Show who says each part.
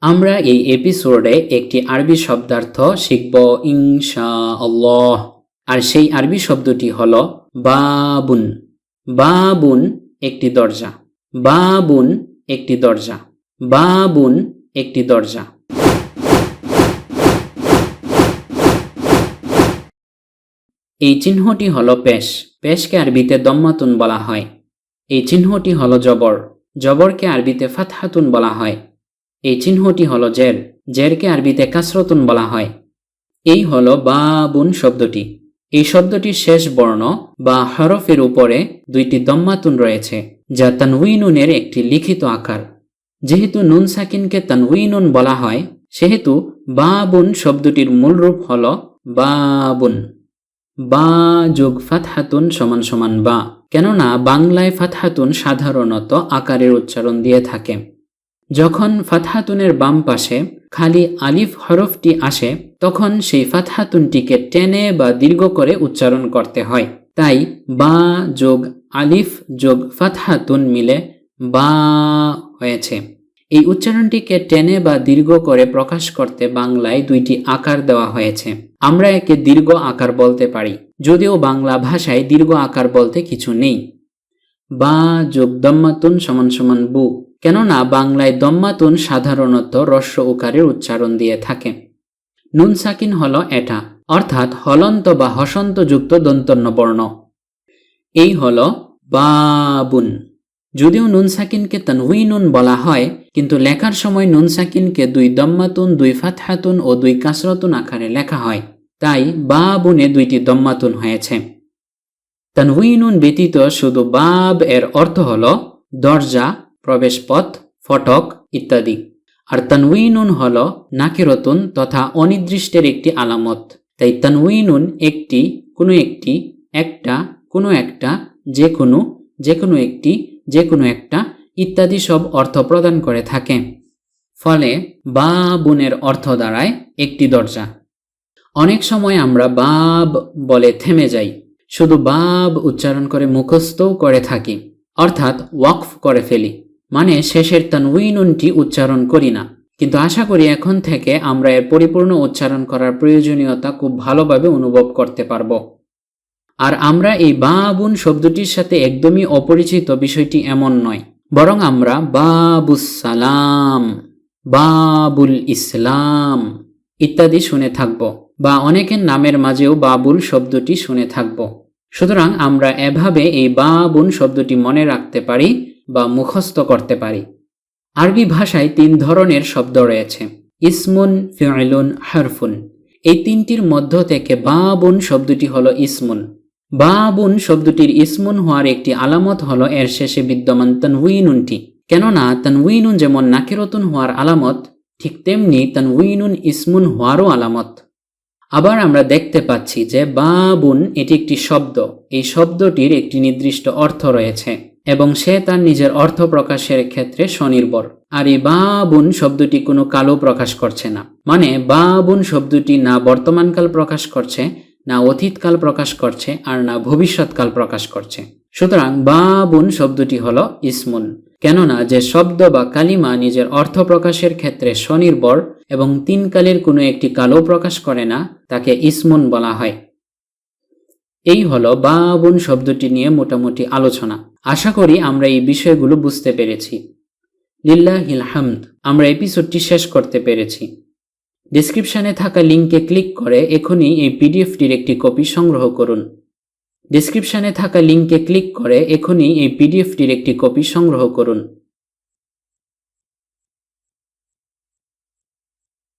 Speaker 1: আমরা এই এপিসোডে একটি আরবি শব্দার্থ শিখব ইনশা আল্লাহ আর সেই আরবি শব্দটি হল বাবুন। বাবুন একটি দরজা। বাবুন একটি দরজা। বাবুন একটি দরজা। এই চিহ্নটি হল পেশ। পেশকে আরবিতে দম্মাতুন বলা হয়। এই চিহ্নটি হল জবর। জবরকে আরবিতে ফাতহাতুন বলা হয়। এই চিহ্নটি হল জের। জেরকে আরবিতে কাসরতুন বলা হয়। এই হল বাবুন শব্দটি। এই শব্দটির শেষ বর্ণ বা হরফের উপরে দুইটি দম্মাতুন রয়েছে, যা তানউইনুনের একটি লিখিত আকার। যেহেতু নুন সাকিনকে তানউইনুন বলা হয়, সেহেতু বাবুন শব্দটির মূল রূপ হল বাবুন। বা যোগ ফাতহাতুন সমান সমান বা। কেননা বাংলায় ফাতহাতুন সাধারণত আকারের উচ্চারণ দিয়ে থাকে। যখন ফাতহাতুনের বাম পাশে খালি আলিফ হরফটি আসে, তখন সেই ফাতহাতুনটিকে টেনে বা দীর্ঘ করে উচ্চারণ করতে হয়। তাই বা যোগ আলিফ যোগ ফাতহাতুন মিলে বা হয়েছে। এই উচ্চারণটিকে টেনে বা দীর্ঘ করে প্রকাশ করতে বাংলায় দুইটি আকার দেওয়া হয়েছে। আমরা একে দীর্ঘ আকার বলতে পারি, যদিও বাংলা ভাষায় দীর্ঘ আকার বলতে কিছু নেই। বা যোগ দম্মাতুন সমান সমান বু। কেননা বাংলায় দম্মাতুন সাধারণত রস্য উকারের উচ্চারণ দিয়ে থাকে। নুন সাকিন হল এটা, অর্থাৎ হলন্ত বা হসন্তযুক্ত দন্তন্য বর্ণ এই হল বাবুন। যদিও নুন সাকিনকে তানউইনুন বলা হয়, কিন্তু লেখার সময় নুন সাকিনকে দুই দম্মাতুন, দুই ফাতহাতুন ও দুই কাসরতুন আকারে লেখা হয়, তাই বাবুনে দুইটি দম্মাতুন হয়েছে। তানউইনুন ব্যতীত শুধু বাব এর অর্থ হল দরজা প্রবেশপথ, ফটক ইত্যাদি। আর তানউইনুন হল নাকিরতুন তথা অনির্দিষ্টের একটি আলামত। তাই তানউইনুন একটি, কোনো একটি, একটা, কোনো একটা যে কোনো যে কোনো একটি যে কোনো একটা ইত্যাদি সব অর্থ প্রদান করে থাকে। ফলে বা বুনের অর্থ দাঁড়ায় একটি দরজা। অনেক সময় আমরা বাব বলে থেমে যাই। শুধু বাব উচ্চারণ করে মুখস্থও করে থাকি। অর্থাৎ ওয়াকফ করে ফেলি। মানে শেষের তানউইনুনটি উচ্চারণ করি না। কিন্তু আশা করি এখন থেকে আমরা এর পরিপূর্ণ উচ্চারণ করার প্রয়োজনীয়তা খুব ভালোভাবে অনুভব করতে পারব। আর আমরা এই বাবুন শব্দটির সাথে একদমই অপরিচিত বিষয়টি এমন নয়, বরং আমরা বাবুস সালাম বাবুল ইসলাম ইত্যাদি শুনে থাকব, বা অনেকের নামের মাঝেও বাবুল শব্দটি শুনে থাকব। সুতরাং আমরা এভাবে এই বাবুন শব্দটি মনে রাখতে পারি বা মুখস্থ করতে পারি। আরবি ভাষায় তিন ধরনের শব্দ রয়েছে। ইসমুন, ফিউলুন, হারফুন। এই তিনটির মধ্য থেকে বাবুন শব্দটি হলো ইসমুন। বাবুন শব্দটির ইসমুন হওয়ার একটি আলামত হলো এর শেষে বিদ্যমান তানউইনুনটি। কেননা তানউইনুন যেমন নাকিরতুন হওয়ার আলামত, ঠিক তেমনি তানউইনুন ইসমুন হওয়ারও আলামত। আবার আমরা দেখতে পাচ্ছি যে বাবুন এটি একটি শব্দ। এই শব্দটির একটি নির্দিষ্ট অর্থ রয়েছে। এবং সে তার নিজের অর্থ প্রকাশের ক্ষেত্রে স্বনির্ভর। আর এই বাবুন শব্দটি কোনো কালো প্রকাশ করছে না। মানে বাবুন শব্দটি না বর্তমানকাল প্রকাশ করছে, না অতীতকাল প্রকাশ করছে, আর না ভবিষ্যৎকাল প্রকাশ করছে। সুতরাং বাবুন শব্দটি হল ইসমুন। কেননা, যে শব্দ বা কালিমা নিজের অর্থ প্রকাশের ক্ষেত্রে স্বনির্ভর এবং তিন কালের কোনো একটি কালো প্রকাশ করে না, তাকে ইসমুন বলা হয়। এই হলো বাবুন শব্দটি নিয়ে মোটামুটি আলোচনা। আশা করি আমরা এই বিষয়গুলো বুঝতে পেরেছি। লিল্লাহিল হামদ, আমরা এপিসোডটি শেষ করতে পেরেছি। ডিসক্রিপশনে থাকা লিঙ্কে ক্লিক করে এখনই এই পিডিএফটির একটি কপি সংগ্রহ করুন। ডিসক্রিপশনে থাকা লিঙ্কে ক্লিক করে এখনই এই পিডিএফটির একটি কপি সংগ্রহ করুন।